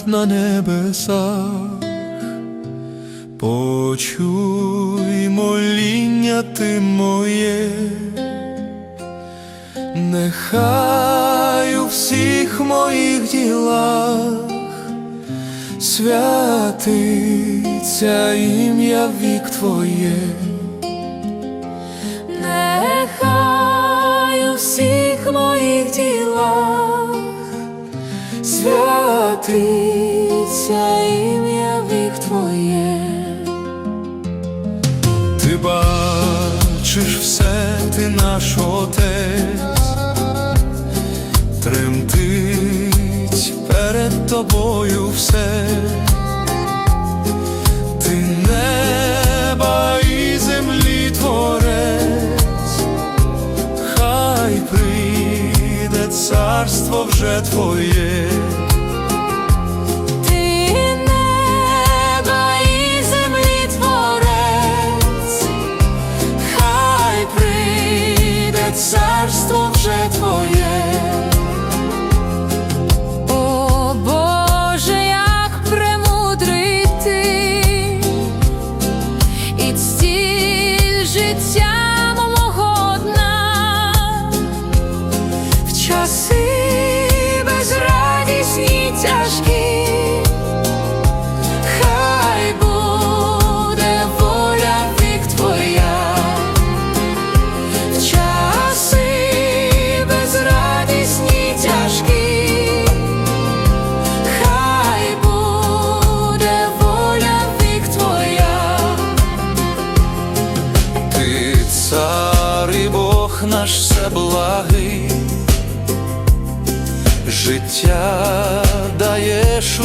Наш на небесах, почуй моління ти моє, нехай у всіх моїх ділах святиться ім'я вік Твоє. Нехай у всіх моїх ділах святиться ім'я вік Твоє. Ти бачиш все, ти наш отець, тремтить перед тобою все, ти неба і землі творець, хай прийде царство вже твоє.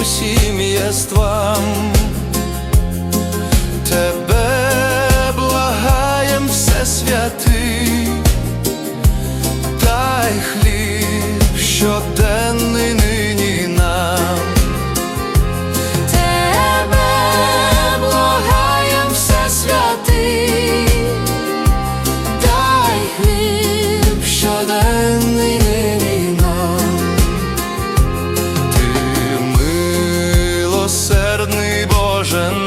Усім милосердний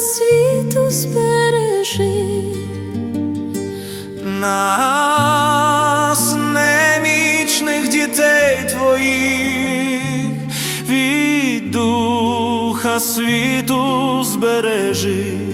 світу збережи. нас, немічних дітей твоїх, від духа світу збережи.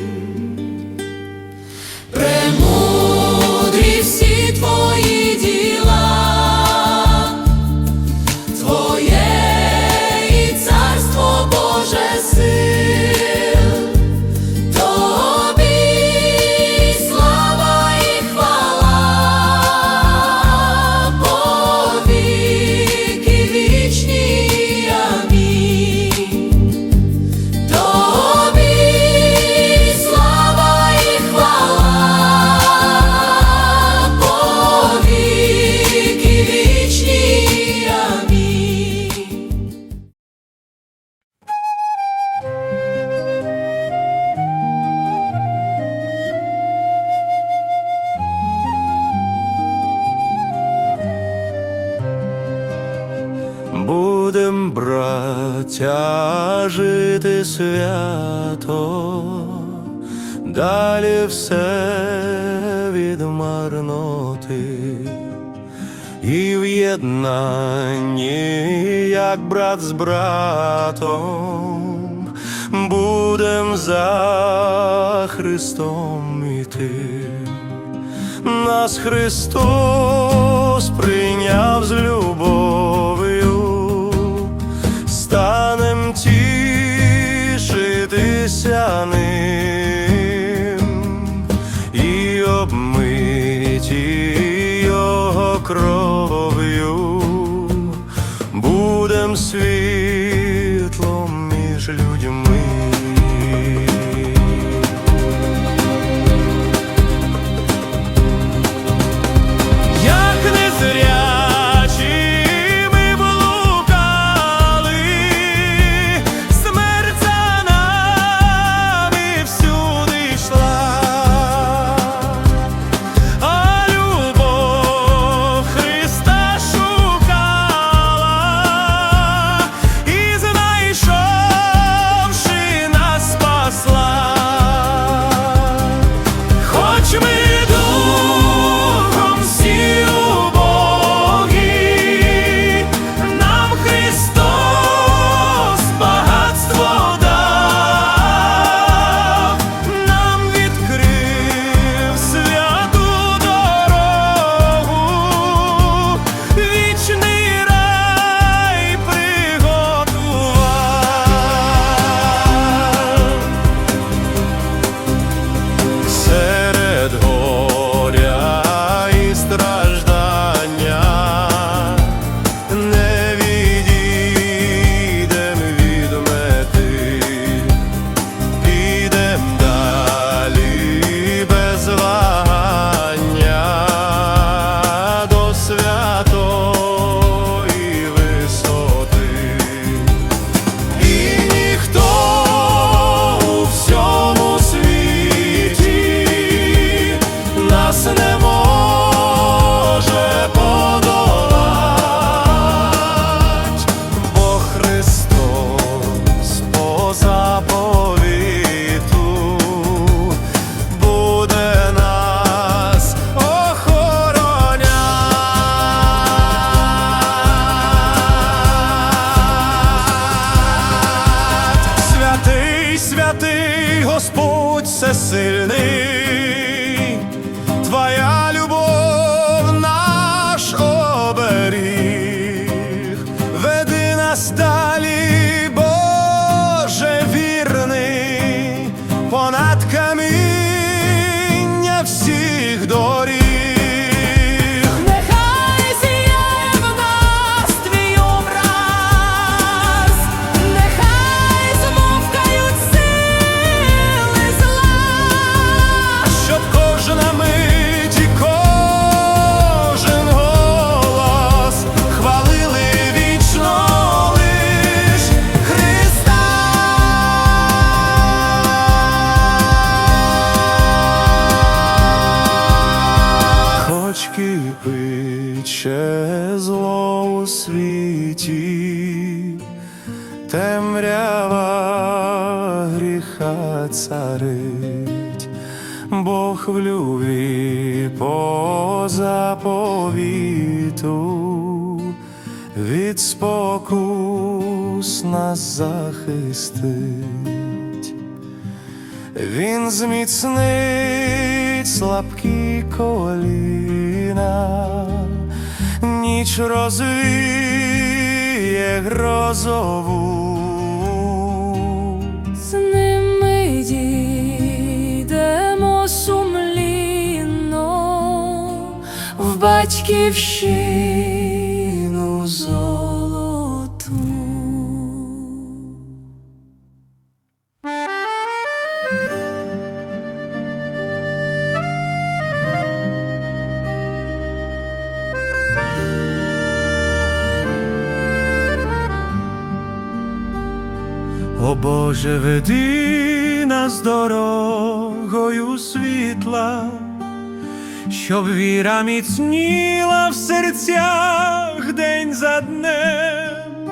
Брат з братом, будем за Христом іти. Нас Христос прийняв з любов'ю, станем тішити торкнутися ним і обмиті його кров'ю, спокус нас захистить. Він зміцнить слабкі коліна, ніч розвіє грозову. з ним ми дійдемо сумлінно в батьківщину золоту. О Боже, веди нас дорогою світла, щоб віра міцніла в серцях день за днем,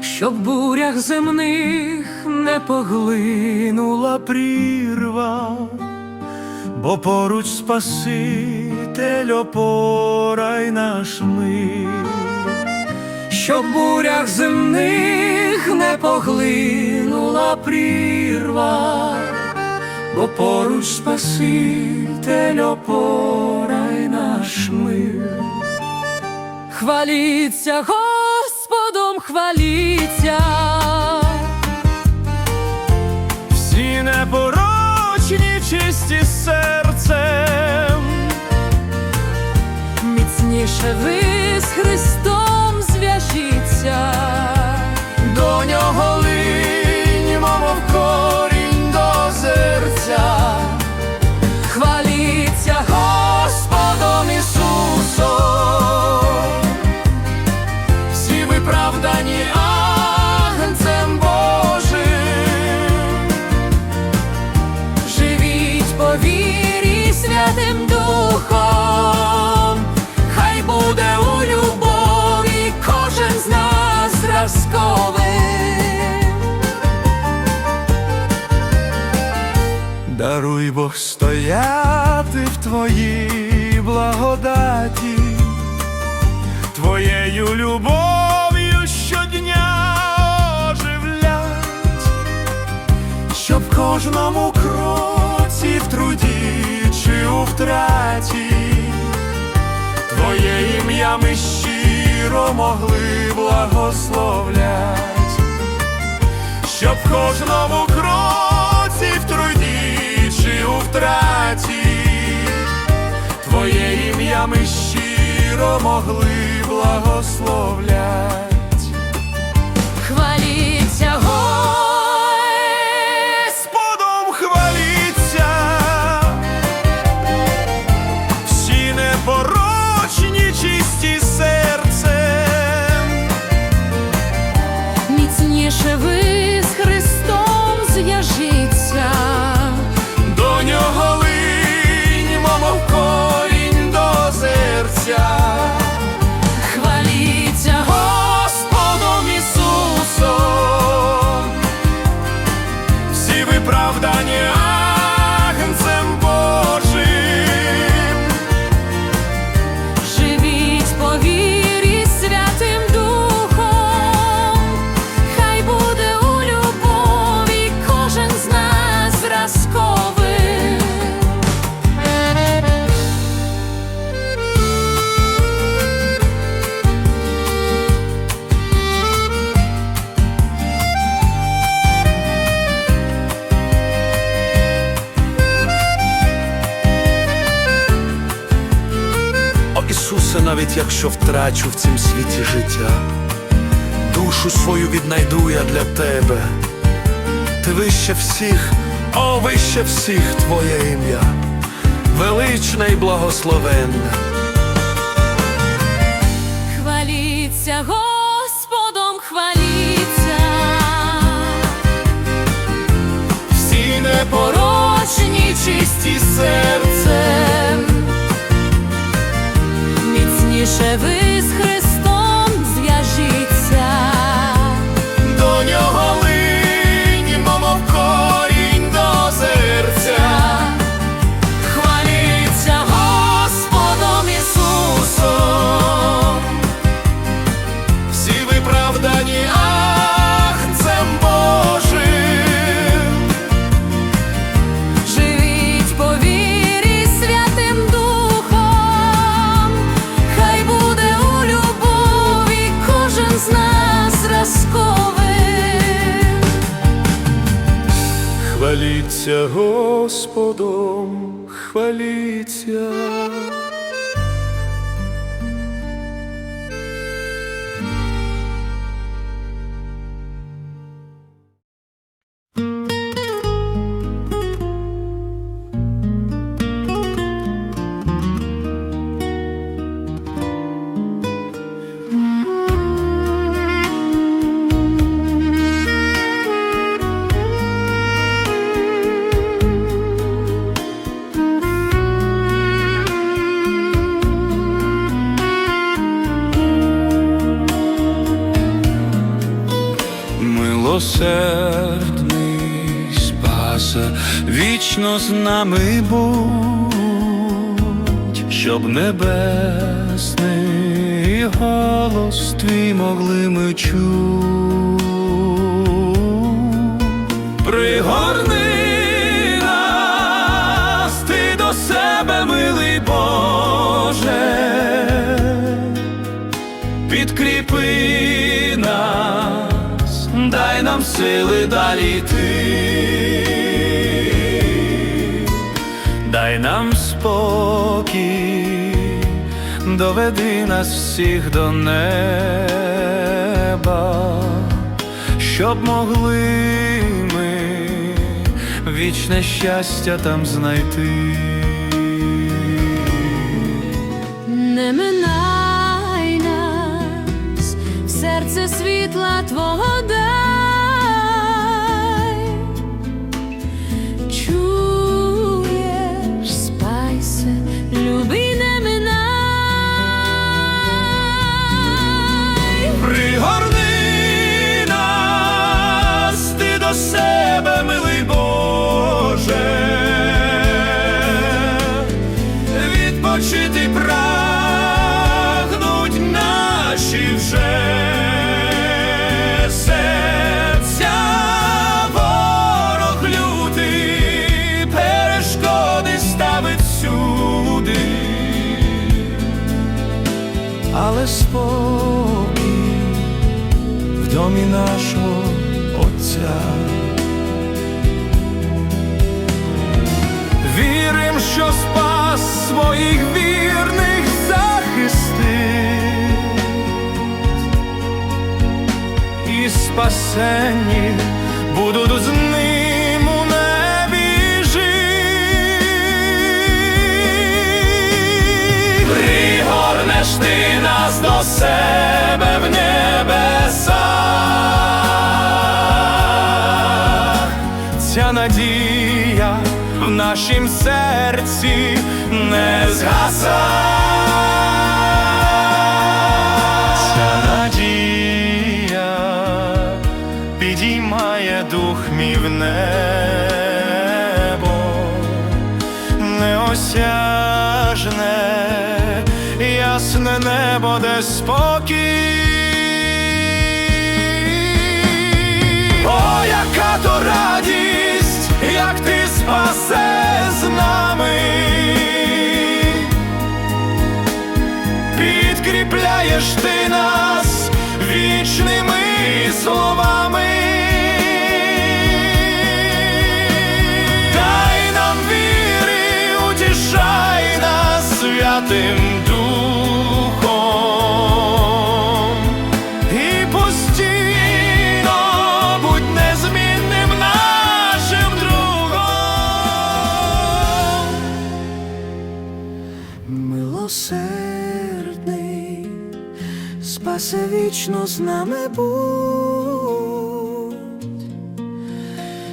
Щоб бурях земних не поглинула прірва, бо поруч Спаситель опора й наш мир. Щоб бурях земних не поглинула прірва, бо поруч Спаситель опора й наш мир. Хваліться Господом, хваліться, непорочні, чисті серцем. Міцніше ви з Христом Духом, хай буде у любові кожен з нас зразковим. Даруй Бог стояти в твоїй благодаті, твоєю любов'ю щодня оживлять, щоб кожному кроці в труді у втраті, твоє ім'я ми щиро могли благословлять. Щоб кожному кроці в труді чи у втраті. Твоє ім'я ми щиро могли благословлять. Втрачу в цім світі життя, душу свою віднайду я для тебе. Ти вище всіх, о, вище всіх Твоє ім'я, величне і благословенне. Хваліться Господом, хваліться. Всі Порочні чисті серцем, міцніше ви Хваліться Господом, хваліться. Милосердний спасе, вічно з нами будь, щоб небесний голос твій могли ми чуть. Пригорни нас, ти до себе, милий Боже, сили далі йти. дай нам спокій, доведи нас всіх до неба, щоб могли ми вічне щастя там знайти. Не минай нас, серце світла твого дай. Спокій в домі нашого Отця. Вірим, що спас своїх вірних захистить і спасенні будуть з Пригорнеш ти нас до себе в небеса. Ця надія в нашім серці не згаса. Спокій. О, яка то радість, як ти спасе з нами, підкріпляєш ти нас вічними словами. Дай нам віри, утішай нас святим спасе вічно з нами будь,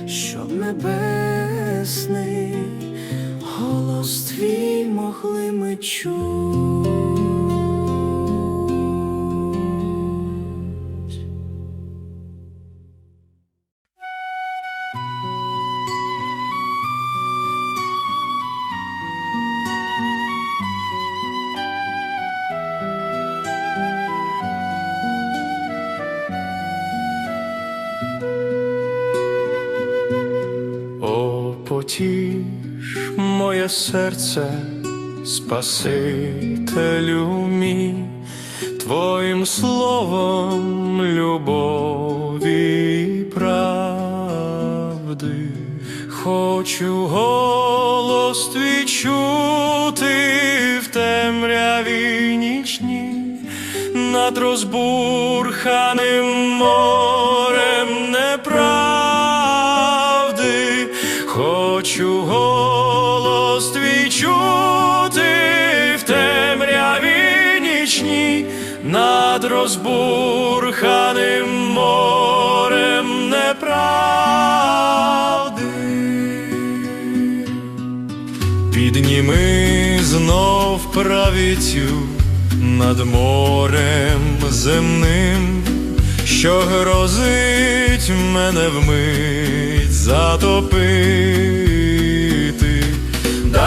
щоб небесний голос твій могли ми чути. Серце, Спасителю мій, Твоїм словом любові і правди, хочу голос твій чути в темряві нічній, над розбурханим морем неправди, хочу голос твій чути в темряві нічній, над розбурханим морем неправди. Підніми знов правицю над морем земним, що грозить мене вмить затопити,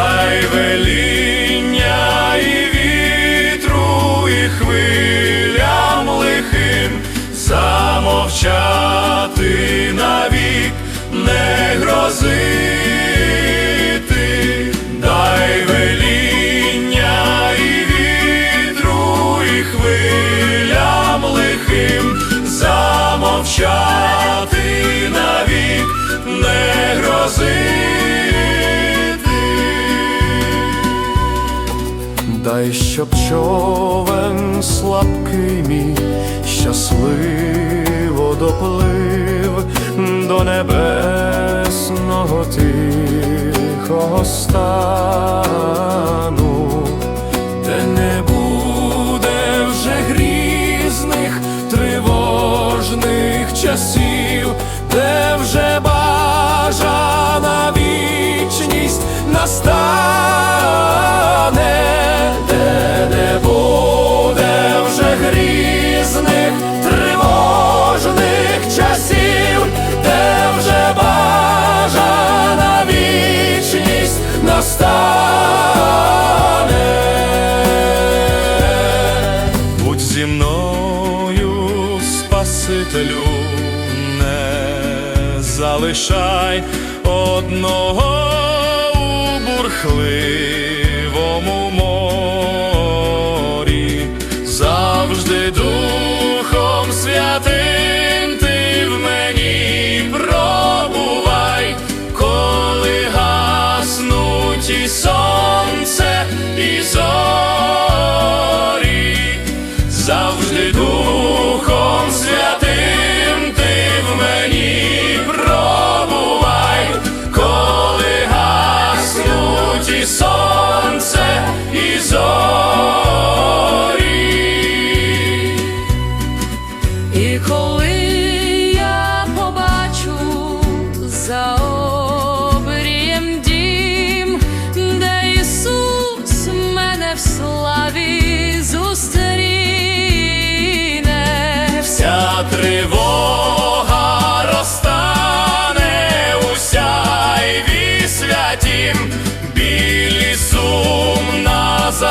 дай веління щоб човен слабкий мій щасливо доплив до небесного тихого стану.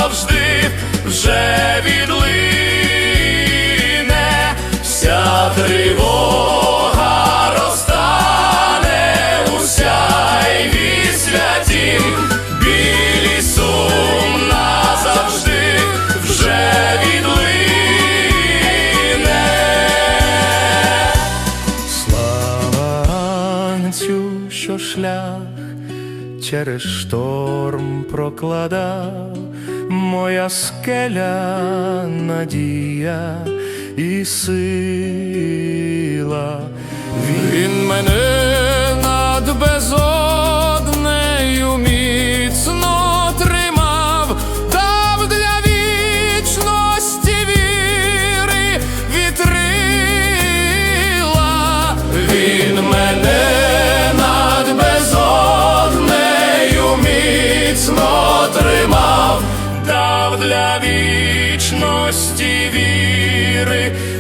назавжди вже відлине. Вся тривога розтане уся й святім білі сум назавжди вже відлине. Слава анцю, що шлях. Через шторм прокладав моя скеля, надія і сила, він мене над безом. Spirit.